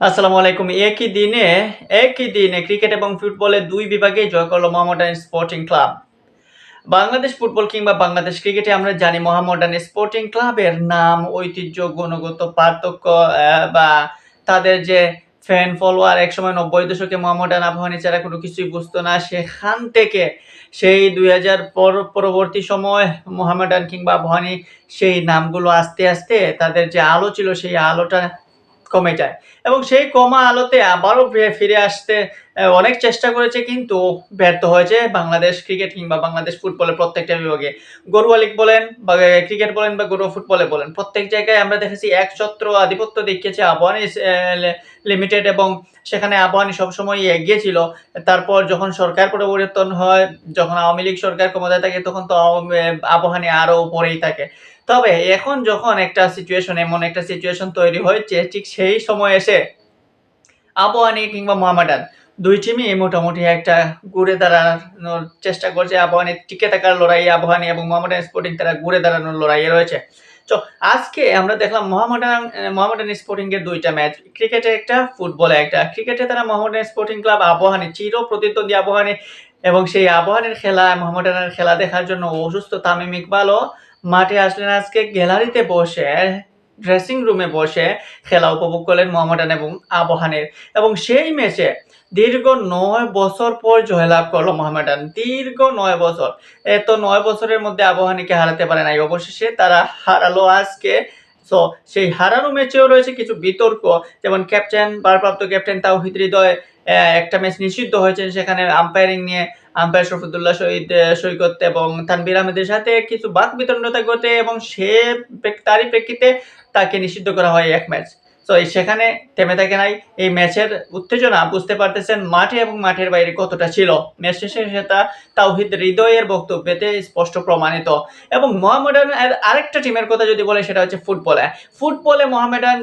আসসালামু আলাইকুম। একই দিনে একই দিনে ক্রিকেট এবং ফুটবলে ২ বিভাগেই জয় করল Mohammedan sporting club. Bangladesh football কিংবা বাংলাদেশ ক্রিকেটে আমরা জানি মোহামেডান স্পোর্টিং ক্লাবের নাম, ঐতিহ্য, গুণগত পার্থক্য বা তাদের যে ফ্যান ফলোয়ার একসময় ৯০ দশকে মোহামেডান আবাহনী ছাড়া কোনো কিছুই বুঝতো না। সেখান থেকে সেই ২০০০ পর পরবর্তী সময় মোহামেডান কিংবা আবাহনী সেই নামগুলো আস্তে, আস্তে তাদের যে আলো ছিল সেই আলোটা কমে যায় এবং সেই কমা আলোতে আবারও ফিরে আসতে অনেক চেষ্টা করেছে কিন্তু ব্যর্থ হয়েছে বাংলাদেশ ক্রিকেট কিংবা বাংলাদেশ ফুটবলের প্রত্যেকটা বিভাগে। ঘরোয়া লীগ বলেন বা ক্রিকেট বলেন বা ঘরোয়া ফুটবলে বলেন, প্রত্যেক জায়গায় আমরা দেখেছি একছত্র আধিপত্য দেখিয়েছে আবাহনী লিমিটেড এবং সেখানে আবাহনী সবসময়ই এগিয়ে ছিল। তারপর যখন সরকার পরিবর্তন হয়, যখন আওয়ামী লীগ সরকার ক্ষমতায় থাকে তখন তো আবাহনী আরও উপরেই থাকে। তবে এখন যখন একটা সিচুয়েশন এমন একটা সিচুয়েশন তৈরি হয়েছে ঠিক সেই সময় এসে আবাহনী কিংবা মোহামেডান ২ টিমই মোটামুটি একটা ঘুরে দাঁড়ানোর চেষ্টা করছে। আবাহনী টিকে থাকার লড়াইয়ে আবাহনী এবং মোহামেডান স্পোর্টিং তারা ঘুরে দাঁড়ানোর লড়াইয়ে রয়েছে। তো আজকে আমরা দেখলাম মোহামেডান মোহামেডান স্পোর্টিং এর ২ টা ম্যাচ। ক্রিকেটে একটা, ফুটবলে একটা। ক্রিকেটে তারা মোহামেডান স্পোর্টিং ক্লাব আবাহনী চির প্রতিদ্বন্দ্বী আবাহনী এবং সেই আবাহনীর খেলা মোহামেডানের খেলা দেখার জন্য অসুস্থ তামিম ইকবালও মাঠে আসলেন আজকে গ্যালারিতে বসে, ড্রেসিং রুমে বসে খেলা উপভোগ করলেন মোহামেডান এবং আবাহনীর এবং সেই ম্যাচে দীর্ঘ নয় বছর পর জয়লাভ করল মোহামেডান। দীর্ঘ নয় বছর। এত নয় বছরের মধ্যে আবাহনীকে হারাতে পারে নাই। অবশেষে তারা হারালো আজকে। সো সেই হারানো ম্যাচেও রয়েছে কিছু বিতর্ক যেমন ক্যাপ্টেন ভারপ্রাপ্ত ক্যাপ্টেন তাওহিদ হৃদয় একটা ম্যাচ নিষিদ্ধ হয়েছেন সেখানে আম্পায়ারিং নিয়ে আম্পায়ার শরীফুদ্দোল্লা শহীদ সৈকত এবং তানভীর আহমেদের সাথে কিছু বাকবিতণ্ডতা ঘটে এবং সে তারই প্রেক্ষিতে তাকে নিষিদ্ধ করা হয় এক ম্যাচ। সো সেখানে থেমে থাকে নাই। এই ম্যাচের উত্তেজনা বুঝতে পারতেছেন মাঠে এবং মাঠের বাইরে কতটা ছিল। ম্যাচ শেষে সেটা তাওহিদ হৃদয়ের বক্তব্যতে স্পষ্ট প্রমাণিত এবং মোহামেডানের আরেকটা টিমের কথা যদি বলে সেটা হচ্ছে ফুটবলে। ফুটবলে মোহামেডান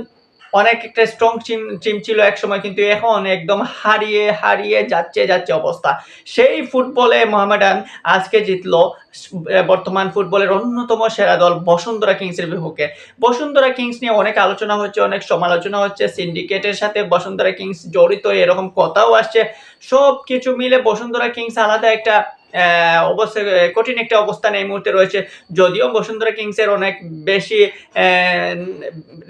অনেক একটা স্ট্রং টিম টিম ছিল একসময় কিন্তু এখন একদম হারিয়ে, হারিয়ে যাচ্ছে, যাচ্ছে অবস্থা। সেই ফুটবলে মোহামেডান আজকে জিতলো বর্তমান ফুটবলের অন্যতম সেরা দল বসুন্ধরা কিংসের বিপক্ষে। বসুন্ধরা কিংস নিয়ে অনেক আলোচনা হচ্ছে, অনেক সমালোচনা হচ্ছে। সিন্ডিকেটের সাথে বসুন্ধরা কিংস জড়িত এরকম কথাও আসছে। সব কিছু মিলে বসুন্ধরা কিংস আলাদা একটা অ্যা অবস্থায় কঠিন একটা অবস্থানে এই মুহূর্তে রয়েছে। যদিও বসুন্ধরা কিংসের অনেক বেশি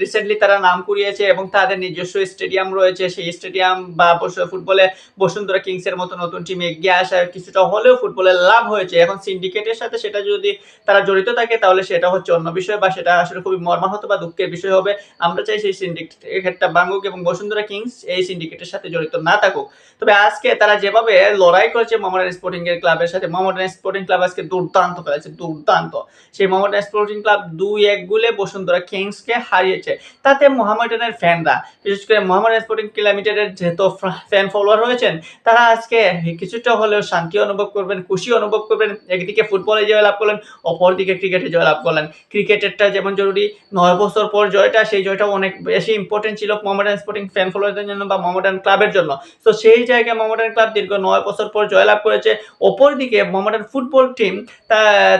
রিসেন্টলি তারা নাম কুড়িয়েছে এবং তাদের নিজস্ব স্টেডিয়াম রয়েছে। সেই স্টেডিয়াম বা ফুটবলে বসুন্ধরা কিংসের মতো নতুন টিম এগিয়ে আসার কিছুটা হলেও ফুটবলের লাভ হয়েছে। এখন সিন্ডিকেটের সাথে সেটা যদি তারা জড়িত থাকে, তাহলে সেটা হচ্ছে অন্য বিষয় বা সেটা আসলে খুবই মর্মাহত বা দুঃখের বিষয় হবে। আমরা চাই সেই সিন্ডিকেটটা ভাঙুক এবং বসুন্ধরা কিংস এই সিন্ডিকেটের সাথে জড়িত না থাকুক। তবে আজকে তারা যেভাবে লড়াই করেছে মোহামেডান স্পোর্টিং এর ক্লাবের সাথে মোহামেডান স্পোর্টিং ক্লাব আজকে দুর্দান্ত খেলেছে, দুর্দান্ত। সেই মোহামেডান স্পোর্টিং ক্লাব ২-১ গোলে বসুন্ধরা কিংসকে হারিয়েছে। তাতে মোহামেডানের ফ্যানরা বিশেষ করে মোহামেডান স্পোর্টিং লিমিটেডের যেহেতু ফ্যান ফলোয়ার রয়েছেন তারা আজকে কিছুটা হলেও শান্তি অনুভব করবেন, খুশি অনুভব করবেন। একদিকে ফুটবলে জয়লাভ করলেন, অপরদিকে ক্রিকেটে জয়লাভ করলেন। ক্রিকেটেরটা যেমন জরুরি নয় বছর পর জয়টা সেই জয়টা অনেক বেশি ইম্পোর্টেন্ট ছিল মোহামেডান স্পোর্টিং ফ্যান ফলোয়ারদের জন্য বা মোহামেডান ক্লাবের জন্য। তো সেই জায়গায় মোহামেডান ক্লাব দীর্ঘ নয় বছর পর জয়লাভ করেছে। অপরদিকে মোহামেডান ফুটবল টিম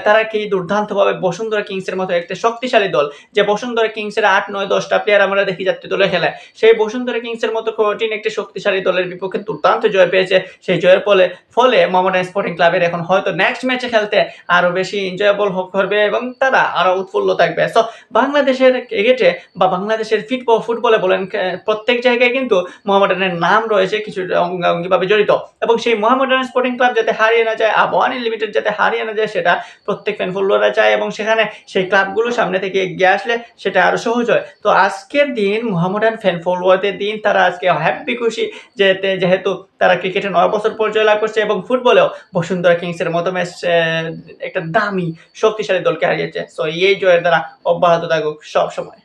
তারা কি দুর্দান্তভাবে বসুন্ধরা কিংসের মতো একটা শক্তিশালী দল যে বসুন্ধরা কিংসের ৮, ৯, ১০ টা প্লেয়ার আমরা দেখি যাত্রী দলে খেলে। সেই বসুন্ধরা কিংসের মতো কঠিন একটি শক্তিশালী দলের বিপক্ষে দুর্দান্ত জয় পেয়েছে। সেই জয়ের ফলে ফলে মোহামেডান স্পোর্টিং ক্লাবের এখন হয়তো নেক্সট ম্যাচে খেলতে আরও বেশি এনজয়েবল করবে এবং তারা আরও উৎফুল্ল থাকবে। সো বাংলাদেশের ক্রিকেটে বা বাংলাদেশের ফিট ফুটবলে বলেন প্রত্যেক জায়গায় কিন্তু মোহামেডানের নাম রয়েছে কিছু অঙ্গাঙ্গিভাবে জড়িত এবং সেই মোহামেডান স্পোর্টিং ক্লাব যাতে হারিয়ে না যায়, আবাহনী লিমিটেড যাতে হারিয়ে না যায়, সেটা প্রত্যেক ফ্যান ফলোয়াররা চায় এবং সেখানে সেই ক্লাবগুলো সামনে থেকে এগিয়ে আসলে সেটা আরও সহজ হয়। তো আজকের দিন মোহামেডান ফ্যান ফলোয়ারদের দিন, তারা আজকে হ্যাপি খুশি যেতে যেহেতু তারা ক্রিকেটে নয় বছর পর জয়লাভ করছে এবং ফুটবলেও বসুন্ধরা কিংসের মতো ম্যাচ একটা দামি, শক্তিশালী দলকে হারিয়েছে। সো এই জয়ের দ্বারা অব্যাহত থাকুক সবসময়।